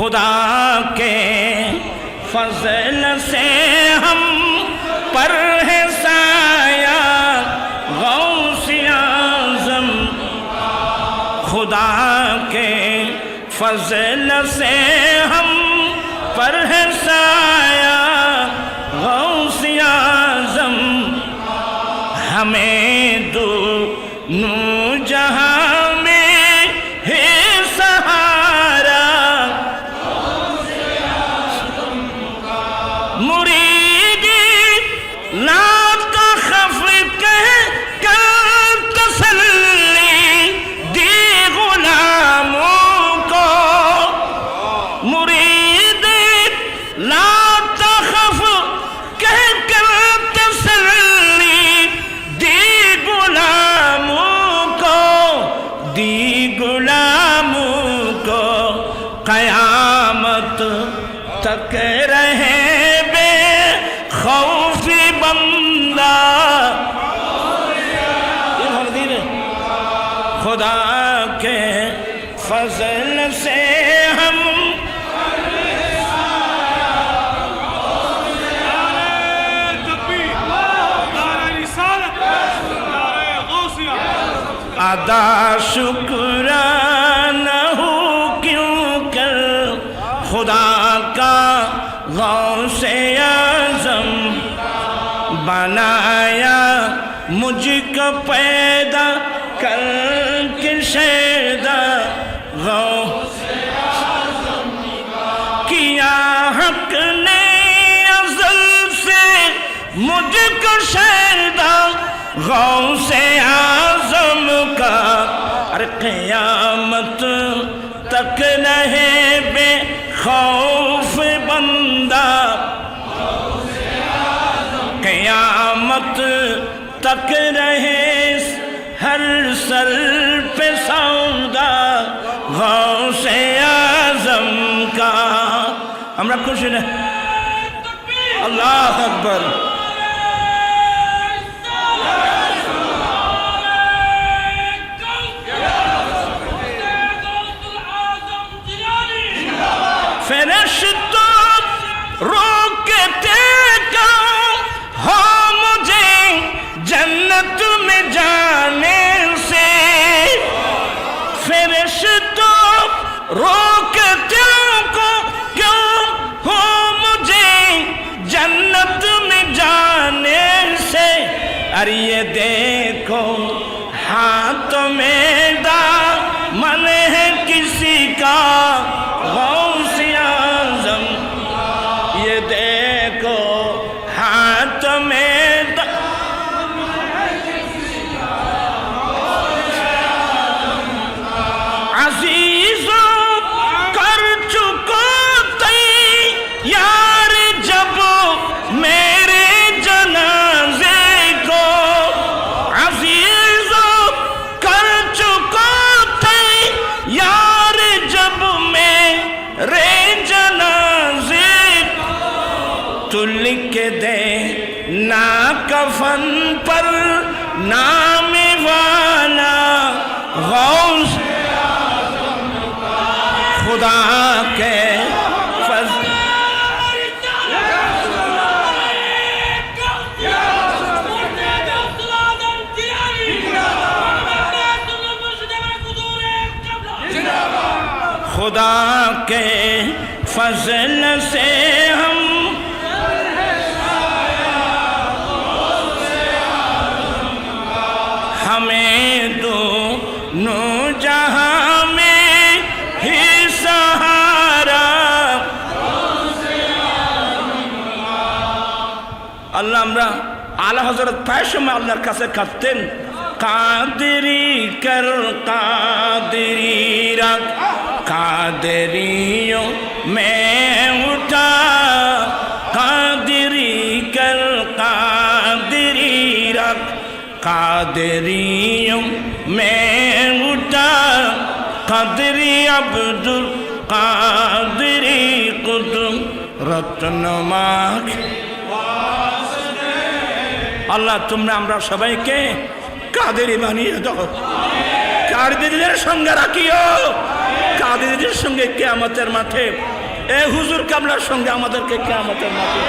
खुदा के फजल से हम पर है साया गौसिया आज़म खुदा के फजल से हम पर है साया गौसिया आज़म हमें दो नू قیامت تک رہے بے خوفی بندہ خدا کے فضل سے ہم ادا شکر خدا کا غوث اعظم بنایا مجھ کو پیدا کر کے شیدا غوث کیا حق نے ازل سے مجھ کو شیدا غوث اعظم کا ارقیامت تک نہیں خوف بندہ قیامت تک رہے ہر سر پہ سودا غوث اعظم کا۔ ہم رب اللہ اکبر اللہ اکبر۔ Redentor. लिख दे, ना कफन पर नाम वाला गौस खुदा के खुदा के फजल से हमें আমরা আলা হজরত প্রায় সময় আল্লাহর কাছে কাঁদতেন। কাদেরি কর কাদেরি রাখ কাদেরিও মে উঠা। কাদেরি কর কাদেরি রাখ কাদেরিও মে উঠা। কাদেরি আব্দুল কাদেরি কুদুম রত্ন মাখ আল্লাহ, তোমরা আমরা সবাইকে কাদেরই বানিয়ে দাও। কাদেরদের সঙ্গে রাখিও। কাদেরদের সঙ্গে কেয়ামতের মাঠে। এ হুজুর কামলার সঙ্গে আমাদেরকে কেয়ামতের মাটি